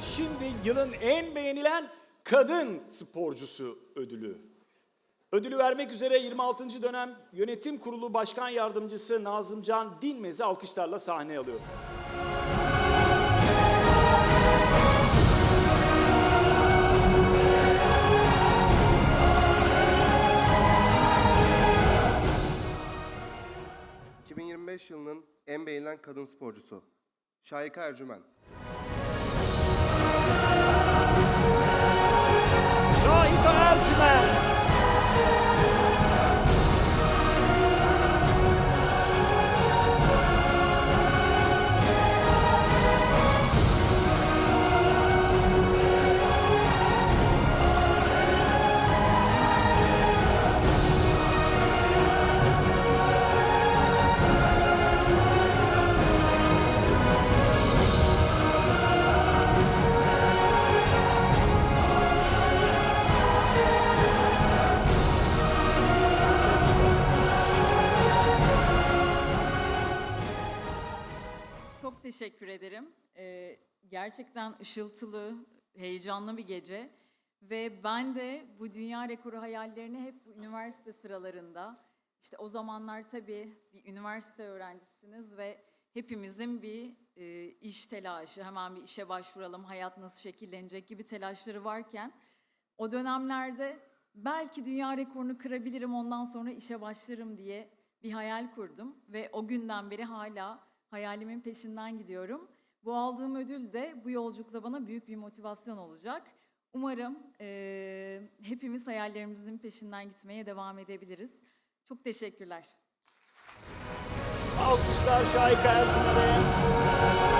şimdi yılın en beğenilen kadın sporcusu ödülü. Ödülü vermek üzere 26. dönem yönetim kurulu başkan yardımcısı Nazımcan Dinmez'i alkışlarla sahneye alıyor. Hı. 2025 yılının en beğenilen kadın sporcusu. Şahika Ercümen. Çok teşekkür ederim. Ee, gerçekten ışıltılı, heyecanlı bir gece. Ve ben de bu dünya rekoru hayallerini hep bu üniversite sıralarında, işte o zamanlar tabii bir üniversite öğrencisiniz ve hepimizin bir e, iş telaşı, hemen bir işe başvuralım, hayat nasıl şekillenecek gibi telaşları varken, o dönemlerde belki dünya rekorunu kırabilirim ondan sonra işe başlarım diye bir hayal kurdum ve o günden beri hala hayalimin peşinden gidiyorum. Bu aldığım ödül de bu yolculukta bana büyük bir motivasyon olacak. Umarım eee, hepimiz hayallerimizin peşinden gitmeye devam edebiliriz. Çok teşekkürler. Alkışlar Şahika Ercümen'e.